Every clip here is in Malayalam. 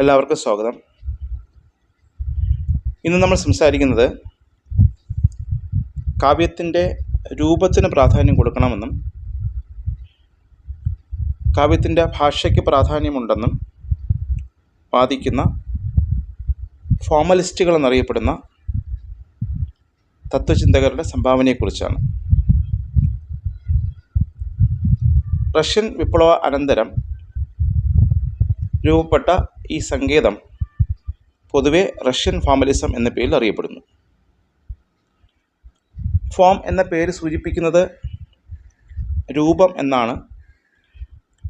എല്ലാവർക്കും സ്വാഗതം. ഇന്ന് നമ്മൾ സംസാരിക്കുന്നത് കാവ്യത്തിന്റെ രൂപത്തിന് പ്രാധാന്യം കൊടുക്കണമെന്നും കാവ്യത്തിന്റെ ഭാഷയ്ക്ക് പ്രാധാന്യമുണ്ടെന്നും വാദിക്കുന്ന ഫോമലിസ്റ്റുകൾ എന്നറിയപ്പെടുന്ന തത്വചിന്തകരുടെ സംഭാവനയെക്കുറിച്ചാണ്. റഷ്യൻ വിപ്ലവ അനന്തരം രൂപപ്പെട്ട ഈ സങ്കേതം പൊതുവെ റഷ്യൻ ഫോമലിസം എന്ന പേരിൽ അറിയപ്പെടുന്നു. ഫോം എന്ന പേര് സൂചിപ്പിക്കുന്നത് രൂപം എന്നാണ്.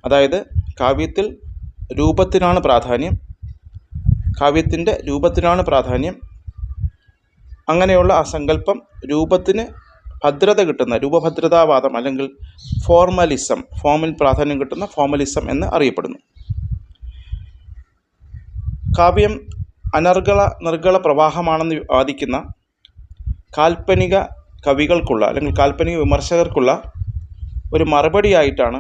അതായത് കാവ്യത്തിൽ രൂപത്തിനാണ് പ്രാധാന്യം കാവ്യത്തിന്റെ രൂപത്തിനാണ് പ്രാധാന്യം. അങ്ങനെയുള്ള ആ സങ്കല്പം രൂപത്തിന് ഭദ്രത കിട്ടുന്ന രൂപഭദ്രതാവാദം അല്ലെങ്കിൽ ഫോർമലിസം ഫോമിൽ പ്രാധാന്യം കിട്ടുന്ന ഫോമലിസം എന്ന് അറിയപ്പെടുന്നു. കാവ്യം അനർഗള നിർഗള പ്രവാഹമാണെന്ന് വാദിക്കുന്ന കാൽപ്പനിക കവികൾക്കുള്ള അല്ലെങ്കിൽ കാൽപ്പനിക വിമർശകർക്കുള്ള ഒരു മറുപടിയായിട്ടാണ്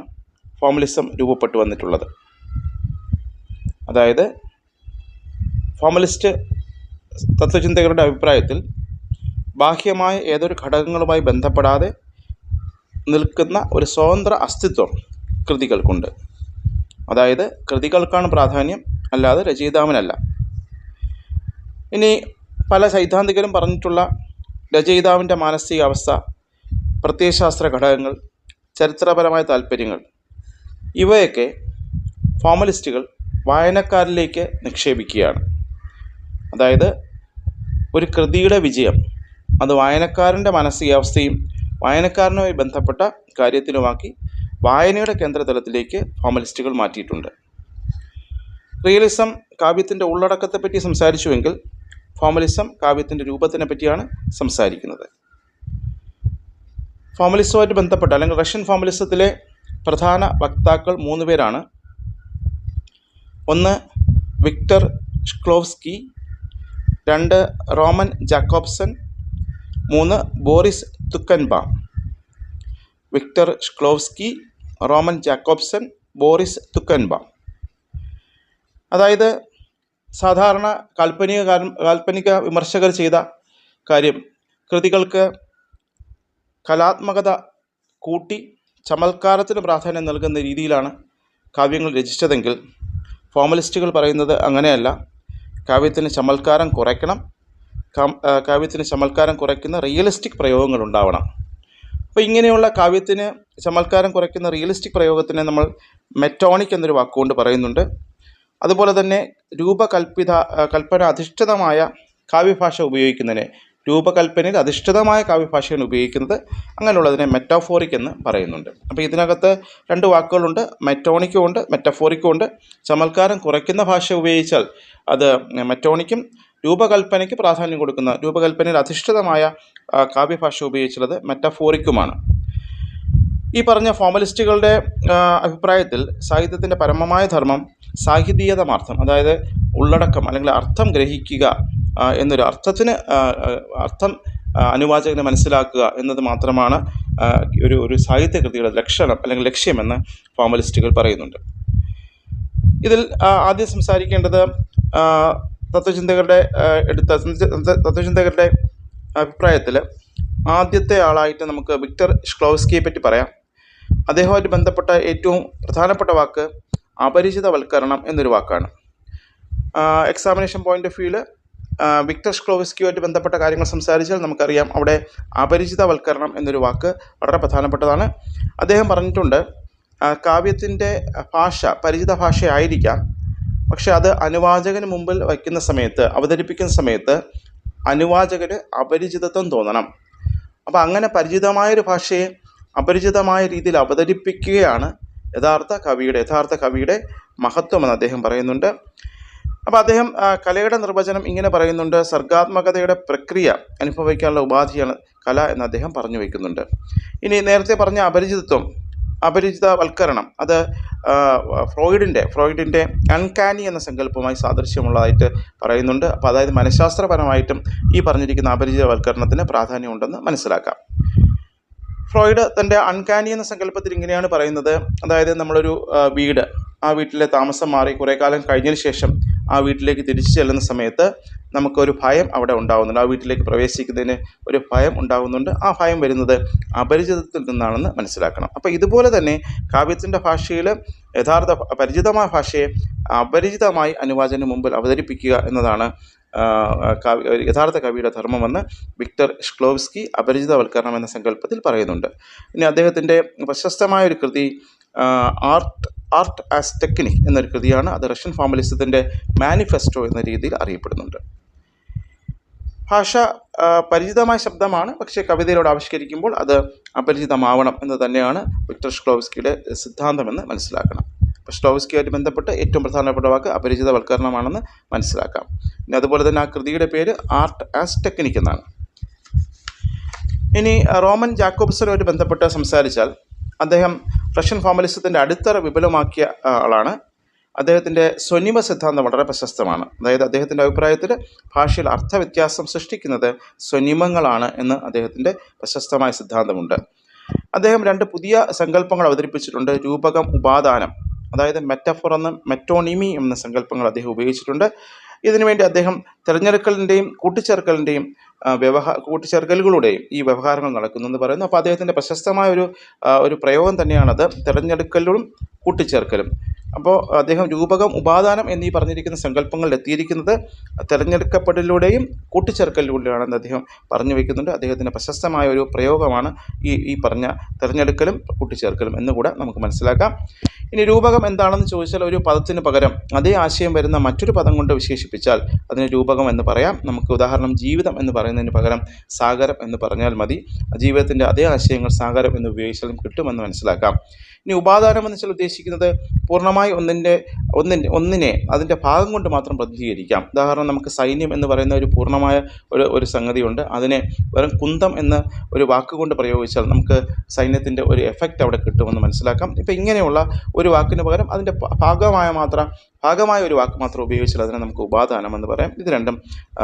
ഫോമലിസം രൂപപ്പെട്ടു വന്നിട്ടുള്ളത്. അതായത് ഫോമലിസ്റ്റ് തത്വചിന്തകരുടെ അഭിപ്രായത്തിൽ ബാഹ്യമായ ഏതൊരു ഘടകങ്ങളുമായി ബന്ധപ്പെടാതെ നിൽക്കുന്ന ഒരു സ്വതന്ത്ര അസ്തിത്വം കൃതികൾക്കുണ്ട്. അതായത് കൃതികൾക്കാണ് പ്രാധാന്യം അല്ലാതെ രചയിതാവിനല്ല. ഇനി പല സൈദ്ധാന്തികരും പറഞ്ഞിട്ടുള്ള രചയിതാവിന്റെ മാനസികാവസ്ഥ പ്രത്യയശാസ്ത്ര ഘടകങ്ങൾ ചരിത്രപരമായ താല്പര്യങ്ങൾ ഇവയൊക്കെ ഫോമലിസ്റ്റുകൾ വായനക്കാരിലേക്ക് നിക്ഷേപിക്കുകയാണ്. അതായത് ഒരു കൃതിയുടെ വിജയം അത് വായനക്കാരന്റെ മാനസികാവസ്ഥയും വായനക്കാരനുമായി ബന്ധപ്പെട്ട കാര്യത്തിലുമാക്കി വായനയുടെ കേന്ദ്രതലത്തിലേക്ക് ഫോമലിസ്റ്റുകൾ മാറ്റിയിട്ടുണ്ട്. റിയലിസം കാവ്യത്തിന്റെ ഉള്ളടക്കത്തെപ്പറ്റി സംസാരിച്ചുവെങ്കിൽ ഫോമലിസം കാവ്യത്തിന്റെ രൂപത്തിനെ പറ്റിയാണ് സംസാരിക്കുന്നത്. ഫോമലിസവുമായിട്ട് ബന്ധപ്പെട്ട അല്ലെങ്കിൽ റഷ്യൻ ഫോമലിസത്തിലെ പ്രധാന വക്താക്കൾ മൂന്ന് പേരാണ്. ഒന്ന് വിക്ടർ ഷ്ക്ലോവ്സ്കി രണ്ട് റോമൻ ജാക്കോബ്സൺ മൂന്ന് Boris തുക്കൻബാം. Viktor Shklovsky Roman Jakobson Boris തുക്കൻബാം. അതായത് സാധാരണ കാൽപ്പനിക കാൽ- കാൽപ്പനിക വിമർശകർ ചെയ്ത കാര്യം. കൃതികൾക്ക് കലാത്മകത കൂട്ടി ചമൽക്കാരത്തിന് പ്രാധാന്യം നൽകുന്ന രീതിയിലാണ് കാവ്യങ്ങൾ രചിച്ചതെങ്കിൽ ഫോമലിസ്റ്റുകൾ പറയുന്നത് അങ്ങനെയല്ല. കാവ്യത്തിന് ചമൽക്കാരം കുറയ്ക്കണം. കാവ്യത്തിന് ചമൽക്കാരം കുറയ്ക്കുന്ന റിയലിസ്റ്റിക് പ്രയോഗങ്ങൾ ഉണ്ടാവണം. അപ്പോൾ ഇങ്ങനെയുള്ള കാവ്യത്തിന് ചമൽക്കാരം കുറയ്ക്കുന്ന റിയലിസ്റ്റിക് പ്രയോഗത്തിനെ നമ്മൾ മെറ്റോണിക് എന്നൊരു വാക്കുകൊണ്ട് പറയുന്നുണ്ട്. അതുപോലെ തന്നെ രൂപകൽപ്പിത കൽപ്പന അധിഷ്ഠിതമായ കാവ്യഭാഷ ഉപയോഗിക്കുന്നതിനെ രൂപകൽപ്പനയിൽ അധിഷ്ഠിതമായ കാവ്യഭാഷയാണ് ഉപയോഗിക്കുന്നത്. അങ്ങനെയുള്ളതിനെ മെറ്റാഫോറിക് എന്ന് പറയുന്നുണ്ട്. അപ്പോൾ ഇതിനകത്ത് രണ്ട് വാക്കുകളുണ്ട്. മെറ്റോണിക്കും ഉണ്ട് മെറ്റഫോറിക്കും ഉണ്ട്. ചമൽക്കാരം കുറയ്ക്കുന്ന ഭാഷ ഉപയോഗിച്ചാൽ അത് മെറ്റോണിക്കും രൂപകൽപ്പനയ്ക്ക് പ്രാധാന്യം കൊടുക്കുന്ന രൂപകൽപ്പനയിൽ അധിഷ്ഠിതമായ കാവ്യഭാഷ ഉപയോഗിച്ചുള്ളത് മെറ്റഫോറിക്കുമാണ് ഈ പറഞ്ഞ ഫോമലിസ്റ്റുകളുടെ അഭിപ്രായത്തിൽ സാഹിത്യത്തിന്റെ പരമമായ ധർമ്മം സാഹിതീയതമാർത്ഥം അതായത് ഉള്ളടക്കം അല്ലെങ്കിൽ അർത്ഥം ഗ്രഹിക്കുക എന്നൊരു അർത്ഥത്തിന് അർത്ഥം അനുവാചകനെ മനസ്സിലാക്കുക എന്നത് മാത്രമാണ് ഒരു ഒരു സാഹിത്യകൃതിയുടെ ലക്ഷണം അല്ലെങ്കിൽ ലക്ഷ്യമെന്ന് ഫോമലിസ്റ്റുകൾ പറയുന്നുണ്ട്. ഇതിൽ ആദ്യം സംസാരിക്കേണ്ടത് തത്വചിന്തകരുടെ എടുത്ത തത്വചിന്തകരുടെ അഭിപ്രായത്തിൽ ആദ്യത്തെ ആളായിട്ട് നമുക്ക് വിക്ടർ ഷ്ലോസ്കിയെ പറ്റി പറയാം. അദ്ദേഹവുമായിട്ട് ബന്ധപ്പെട്ട ഏറ്റവും പ്രധാനപ്പെട്ട വാക്ക് അപരിചിതവൽക്കരണം എന്നൊരു വാക്കാണ്. എക്സാമിനേഷൻ പോയിന്റ് ഓഫ് വ്യൂവിൽ വിക്ടർ ഷ്ക്ലോവസ്കിയുമായിട്ട് ബന്ധപ്പെട്ട കാര്യങ്ങൾ സംസാരിച്ചാൽ നമുക്കറിയാം അവിടെ അപരിചിതവൽക്കരണം എന്നൊരു വാക്ക് വളരെ പ്രധാനപ്പെട്ടതാണ്. അദ്ദേഹം പറഞ്ഞിട്ടുണ്ട് കാവ്യത്തിന്റെ ഭാഷ പരിചിത ഭാഷയായിരിക്കാം പക്ഷെ അത് അനുവാചകന് മുമ്പിൽ വയ്ക്കുന്ന സമയത്ത് അവതരിപ്പിക്കുന്ന സമയത്ത് അനുവാചകന് അപരിചിതത്വം തോന്നണം. അപ്പോൾ അങ്ങനെ പരിചിതമായൊരു ഭാഷയെ അപരിചിതമായ രീതിയിൽ അവതരിപ്പിക്കുകയാണ് യഥാർത്ഥ കവിയുടെ യഥാർത്ഥ കവിയുടെ മഹത്വമെന്ന് അദ്ദേഹം പറയുന്നുണ്ട്. അപ്പോൾ അദ്ദേഹം കലയുടെ നിർവചനം ഇങ്ങനെ പറയുന്നുണ്ട് സർഗാത്മകതയുടെ പ്രക്രിയ അനുഭവിക്കാനുള്ള ഉപാധിയാണ് കല എന്ന് അദ്ദേഹം പറഞ്ഞു വയ്ക്കുന്നുണ്ട് ഇനി നേരത്തെ പറഞ്ഞ അപരിചിതത്വം അപരിചിതവൽക്കരണം. അത് ഫ്രോയിഡിന്റെ ഫ്രോയിഡിന്റെ അൺകാനി എന്ന സങ്കല്പവുമായി സാദൃശ്യമുള്ളതായിട്ട് പറയുന്നുണ്ട്. അപ്പോൾ അതായത് മനഃശാസ്ത്രപരമായിട്ടും ഈ പറഞ്ഞിരിക്കുന്ന അപരിചിതവൽക്കരണത്തിന് പ്രാധാന്യമുണ്ടെന്ന് മനസ്സിലാക്കാം. ഫ്രോയിഡ് തന്റെ അൺകാനി എന്ന സങ്കല്പത്തിൽ ഇങ്ങനെയാണ് പറയുന്നത്. അതായത് നമ്മളൊരു വീട് ആ വീട്ടിലെ താമസം മാറി കുറേ കാലം കഴിഞ്ഞതിന് ശേഷം ആ വീട്ടിലേക്ക് തിരിച്ചു ചെല്ലുന്ന സമയത്ത് നമുക്കൊരു ഭയം അവിടെ ഉണ്ടാകുന്നുണ്ട് ആ വീട്ടിലേക്ക് പ്രവേശിക്കുന്നതിന് ഒരു ഭയം ഉണ്ടാകുന്നുണ്ട് ആ ഭയം വരുന്നത് അപരിചിതത്തിൽ നിന്നാണെന്ന് മനസ്സിലാക്കണം. അപ്പോൾ ഇതുപോലെ തന്നെ കാവ്യത്തിന്റെ ഭാഷയിൽ യഥാർത്ഥ പരിചിതമായ ഭാഷയെ അപരിചിതമായി അനുവാചന് മുമ്പിൽ അവതരിപ്പിക്കുക എന്നതാണ് കവി യഥാർത്ഥ കവിയുടെ ധർമ്മമെന്ന് വിക്ടർ ഷ്ക്ലോവ്സ്കി അപരിചിതവൽക്കരണം എന്ന സങ്കല്പത്തിൽ പറയുന്നുണ്ട്. ഇനി അദ്ദേഹത്തിന്റെ പ്രശസ്തമായ ഒരു കൃതി ആർട്ട് ആർട്ട് ആസ് ടെക്നിക് എന്നൊരു കൃതിയാണ് അത് റഷ്യൻ ഫോമലിസത്തിന്റെ മാനിഫെസ്റ്റോ എന്ന രീതിയിൽ അറിയപ്പെടുന്നുണ്ട്. ഭാഷ പരിചിതമായ ശബ്ദമാണ്. പക്ഷേ കവിതയിലൂടെ ആവിഷ്കരിക്കുമ്പോൾ അത് അപരിചിതമാവണം എന്ന് തന്നെയാണ് വിക്ടർ ഷ്ക്ലോവ്സ്കിയുടെ സിദ്ധാന്തമെന്ന് മനസ്സിലാക്കണം. അപ്പോൾ ഷ്ക്ലോവ്സ്കിയായിട്ട് ബന്ധപ്പെട്ട് ഏറ്റവും പ്രധാനപ്പെട്ട വാക്ക് അപരിചിതവൽക്കരണമാണെന്ന് മനസ്സിലാക്കാം. പിന്നെ അതുപോലെ തന്നെ ആ കൃതിയുടെ പേര് ആർട്ട് ആസ് ടെക്നിക് എന്നാണ്. ഇനി റോമൻ ജാക്കോബ്സനുമായിട്ട് ബന്ധപ്പെട്ട് സംസാരിച്ചാൽ അദ്ദേഹം റഷ്യൻ ഫോമലിസത്തിന്റെ അടിത്തറ വിപുലമാക്കിയ ആളാണ്. അദ്ദേഹത്തിന്റെ സ്വനിമ സിദ്ധാന്തം വളരെ പ്രശസ്തമാണ്. അതായത് അദ്ദേഹത്തിന്റെ അഭിപ്രായത്തിൽ ഭാഷയിൽ അർത്ഥവ്യത്യാസം സൃഷ്ടിക്കുന്നത് സ്വനിമങ്ങളാണ് എന്ന് അദ്ദേഹത്തിന്റെ പ്രശസ്തമായ സിദ്ധാന്തമുണ്ട്. അദ്ദേഹം രണ്ട് പുതിയ സങ്കല്പങ്ങൾ അവതരിപ്പിച്ചിട്ടുണ്ട്. രൂപകം ഉപാദാനം. അതായത് മെറ്റഫോർ എന്നും മെറ്റോണിമി എന്ന സങ്കല്പങ്ങൾ അദ്ദേഹം ഉപയോഗിച്ചിട്ടുണ്ട്. ഇതിനുവേണ്ടി അദ്ദേഹം തിരഞ്ഞെടുക്കലിന്റെയും കൂട്ടിച്ചേർക്കലിന്റെയും വ്യവഹാര വ്യവഹാ കൂട്ടിച്ചേർക്കലുകളുടെയും ഈ വ്യവഹാരങ്ങൾ നടക്കുന്നു എന്ന് പറയുന്നു. അപ്പോൾ അദ്ദേഹത്തിന്റെ പ്രശസ്തമായ ഒരു ഒരു പ്രയോഗം തന്നെയാണത് തിരഞ്ഞെടുക്കലും കൂട്ടിച്ചേർക്കലും. അപ്പോൾ അദ്ദേഹം രൂപകം ഉപാദാനം എന്നീ പറഞ്ഞിരിക്കുന്ന സങ്കല്പങ്ങളിൽ എത്തിയിരിക്കുന്നത് തിരഞ്ഞെടുക്കപ്പെടലിലൂടെയും കൂട്ടിച്ചേർക്കലിലൂടെയാണെന്ന് അദ്ദേഹം പറഞ്ഞു വയ്ക്കുന്നുണ്ട് അദ്ദേഹത്തിന്റെ പ്രശസ്തമായ ഒരു പ്രയോഗമാണ് ഈ ഈ പറഞ്ഞ തിരഞ്ഞെടുക്കലും കൂട്ടിച്ചേർക്കലും എന്നുകൂടെ നമുക്ക് മനസ്സിലാക്കാം. ഇനി രൂപകം എന്താണെന്ന് ചോദിച്ചാൽ ഒരു പദത്തിന് പകരം അതേ ആശയം വരുന്ന മറ്റൊരു പദം കൊണ്ട് വിശേഷിപ്പിച്ചാൽ അതിന് രൂപകം എന്ന് പറയാം. നമുക്ക് ഉദാഹരണം ജീവിതം എന്ന് പറയുന്നതിന് പകരം സാഗരം എന്ന് പറഞ്ഞാൽ മതി. ജീവിതത്തിന്റെ അതേ ആശയങ്ങൾ സാഗരം എന്ന് ഉപയോഗിച്ചാലും കിട്ടുമെന്ന് മനസ്സിലാക്കാം. ഇനി ഉപാദാനം എന്ന് വെച്ചാൽ ഉദ്ദേശിക്കുന്നത് പൂർണമായി ഒന്നിന്റെ ഒന്നിന്റെ ഒന്നിനെ അതിന്റെ ഭാഗം കൊണ്ട് മാത്രം പ്രതിനിധീകരിക്കാം. ഉദാഹരണം നമുക്ക് സൈന്യം എന്ന് പറയുന്ന ഒരു പൂർണമായ ഒരു ഒരു സംഗതിയുണ്ട്. അതിനെ വെറും കുന്തം എന്ന ഒരു വാക്കുകൊണ്ട് പ്രയോഗിച്ചാൽ നമുക്ക് സൈന്യത്തിന്റെ ഒരു എഫക്റ്റ് അവിടെ കിട്ടുമെന്ന് മനസ്സിലാക്കാം. ഇപ്പം ഇങ്ങനെയുള്ള ഒരു വാക്കിന് പകരം അതിന്റെ ഭാഗമായ മാത്രം ഭാഗമായ ഒരു വാക്ക് മാത്രം ഉപയോഗിച്ചാൽ അതിനെ നമുക്ക് ഉപാദാനം എന്ന് പറയാം. ഇത് രണ്ടും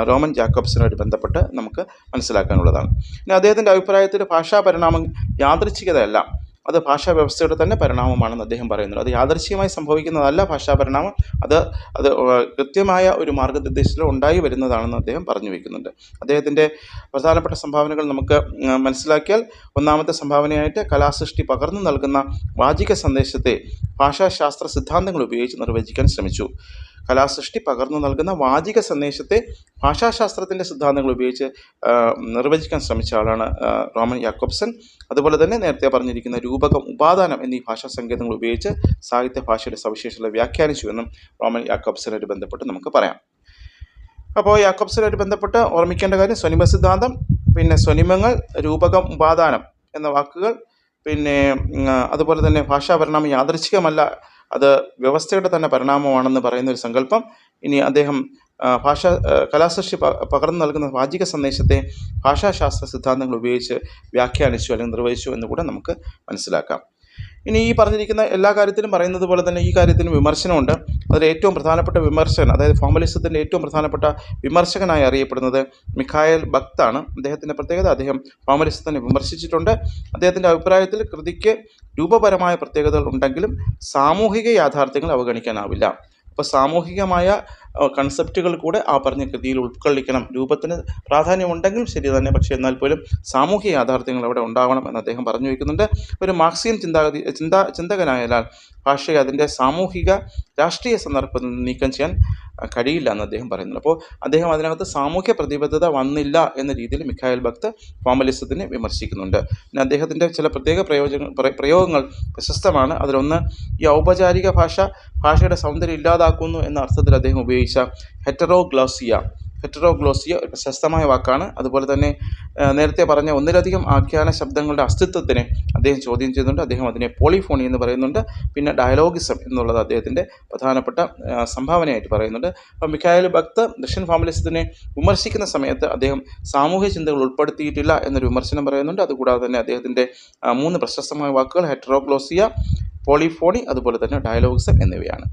റോമൻ ജാക്കബ്സിനുമായിട്ട് ബന്ധപ്പെട്ട് നമുക്ക് മനസ്സിലാക്കാനുള്ളതാണ്. പിന്നെ അദ്ദേഹത്തിന്റെ അഭിപ്രായത്തിൽ ഭാഷാ പരിണാമം യാദൃച്ഛികതയല്ല. അത് ഭാഷാ വ്യവസ്ഥയുടെ തന്നെ പരിണാമമാണെന്ന് അദ്ദേഹം പറയുന്നുണ്ട്. അത് യാദർശികമായി സംഭവിക്കുന്നതല്ല ഭാഷാ പരിണാമം അത് അത് കൃത്യമായ ഒരു മാർഗനിർദ്ദേശത്തിൽ ഉണ്ടായി വരുന്നതാണെന്ന് അദ്ദേഹം പറഞ്ഞു വയ്ക്കുന്നുണ്ട് അദ്ദേഹത്തിന്റെ പ്രധാനപ്പെട്ട സംഭാവനകൾ നമുക്ക് മനസ്സിലാക്കിയാൽ ഒന്നാമത്തെ സംഭാവനയായിട്ട് കലാസൃഷ്ടി പകർന്നു നൽകുന്ന വാചിക സന്ദേശത്തെ ഭാഷാശാസ്ത്ര സിദ്ധാന്തങ്ങൾ ഉപയോഗിച്ച് നിർവചിക്കാൻ ശ്രമിച്ചു. കലാസൃഷ്ടി പകർന്നു നൽകുന്ന വാചിക സന്ദേശത്തെ ഭാഷാശാസ്ത്രത്തിന്റെ സിദ്ധാന്തങ്ങൾ ഉപയോഗിച്ച് നിർവചിക്കാൻ ശ്രമിച്ച ആളാണ് റോമൻ യാക്കോബ്സൺ. അതുപോലെ തന്നെ നേരത്തെ പറഞ്ഞിരിക്കുന്ന രൂപകം ഉപാദാനം എന്നീ ഭാഷാ സങ്കേതങ്ങൾ ഉപയോഗിച്ച് സാഹിത്യ ഭാഷയുടെ സവിശേഷത വ്യാഖ്യാനിച്ചു എന്നും റോമൻ യാക്കോബ്സനായിട്ട് ബന്ധപ്പെട്ട് നമുക്ക് പറയാം. അപ്പോൾ യാക്കോബ്സനായിട്ട് ബന്ധപ്പെട്ട് ഓർമ്മിക്കേണ്ട കാര്യം സ്വനിമ സിദ്ധാന്തം പിന്നെ സ്വനിമങ്ങൾ രൂപകം ഉപാദാനം എന്ന വാക്കുകൾ പിന്നെ അതുപോലെ തന്നെ ഭാഷാ പരിണാമം യാദൃച്ഛികമല്ല അത് വ്യവസ്ഥയുടെ തന്നെ പരിണാമമാണെന്ന് പറയുന്ന ഒരു സങ്കല്പം. ഇനി അദ്ദേഹം ഭാഷ കലാസൃഷ്ടി പകർന്നു നൽകുന്ന വാചിക സന്ദേശത്തെ ഭാഷാശാസ്ത്ര സിദ്ധാന്തങ്ങൾ ഉപയോഗിച്ച് വ്യാഖ്യാനിച്ചു അല്ലെങ്കിൽ നിർവഹിച്ചു എന്ന് കൂടെ നമുക്ക് മനസ്സിലാക്കാം. ഇനി ഈ പറഞ്ഞിരിക്കുന്ന എല്ലാ കാര്യത്തിലും പറയുന്നത് പോലെ തന്നെ ഈ കാര്യത്തിലും വിമർശനമുണ്ട്. അതിൽ ഏറ്റവും പ്രധാനപ്പെട്ട വിമർശകൻ അതായത് ഫോമലിസത്തിന്റെ ഏറ്റവും പ്രധാനപ്പെട്ട വിമർശകനായി അറിയപ്പെടുന്നത് മിഖായൽ ഭക്താണ്. അദ്ദേഹത്തിന്റെ പ്രത്യേകത അദ്ദേഹം ഫോമലിസത്തിനെ വിമർശിച്ചിട്ടുണ്ട്. അദ്ദേഹത്തിന്റെ അഭിപ്രായത്തിൽ കൃതിക്ക് രൂപപരമായ പ്രത്യേകതകൾ ഉണ്ടെങ്കിലും സാമൂഹിക യാഥാർത്ഥ്യങ്ങൾ അവഗണിക്കാനാവില്ല. അപ്പോൾ സാമൂഹികമായ കൺസെപ്റ്റുകൾ കൂടെ ആ പറഞ്ഞ കൃതിയിൽ ഉൾക്കൊള്ളിക്കണം. രൂപത്തിന് പ്രാധാന്യമുണ്ടെങ്കിലും ശരി തന്നെ. പക്ഷേ എന്നാൽ പോലും സാമൂഹിക യാഥാർത്ഥ്യങ്ങൾ അവിടെ ഉണ്ടാവണം എന്ന് അദ്ദേഹം പറഞ്ഞു വയ്ക്കുന്നുണ്ട് ഒരു മാർക്സിയൻ ചിന്താഗതി ചിന്താ ചിന്തകനായാൽ ഭാഷയെ അതിന്റെ സാമൂഹിക രാഷ്ട്രീയ സന്ദർഭത്തിൽ നിന്ന് നീക്കം ചെയ്യാൻ കഴിയില്ല എന്ന് അദ്ദേഹം പറയുന്നുണ്ട്. അപ്പോൾ അദ്ദേഹം അതിനകത്ത് സാമൂഹ്യ പ്രതിബദ്ധത വന്നില്ല എന്ന രീതിയിൽ മിഖായൽ ഭക്ത് ഫോമലിസത്തിനെ വിമർശിക്കുന്നുണ്ട്. പിന്നെ അദ്ദേഹത്തിന്റെ ചില പ്രത്യേക പ്രയോജന പ്രയോഗങ്ങൾ പ്രശസ്തമാണ്. അതിലൊന്ന് ഈ ഔപചാരിക ഭാഷ ഭാഷയുടെ സൗന്ദര്യം ഇല്ലാതാക്കുന്നു എന്ന അർത്ഥത്തിൽ അദ്ദേഹം ഉപയോഗിച്ച ഹെറ്ററോഗ്ലോസിയ. ഹെറ്ററോഗ്ലോസിയ ഒരു പ്രശസ്തമായ വാക്കാണ്. അതുപോലെ തന്നെ നേരത്തെ പറഞ്ഞ ഒന്നിലധികം ആഖ്യാന ശബ്ദങ്ങളുടെ അസ്തിത്വത്തിനെ അദ്ദേഹം ചോദ്യം ചെയ്യുന്നുണ്ട്. അദ്ദേഹം അതിനെ പോളിഫോണി എന്ന് പറയുന്നുണ്ട്. പിന്നെ ഡയലോഗിസം എന്നുള്ളത് അദ്ദേഹത്തിന്റെ പ്രധാനപ്പെട്ട സംഭാവനയായിട്ട് പറയുന്നുണ്ട്. അപ്പം മിഖായൽ ഭക്ത് ദക്ഷിൺ ഫാമിലിസത്തിനെ വിമർശിക്കുന്ന സമയത്ത് അദ്ദേഹം സാമൂഹ്യ ചിന്തകൾ ഉൾപ്പെടുത്തിയിട്ടില്ല എന്നൊരു വിമർശനം പറയുന്നുണ്ട്. അതുകൂടാതെ തന്നെ അദ്ദേഹത്തിന്റെ മൂന്ന് പ്രശസ്തമായ വാക്കുകൾ ഹെറ്ററോഗ്ലോസിയ പോളിഫോണി അതുപോലെ തന്നെ ഡയലോഗിസം എന്നിവയാണ്.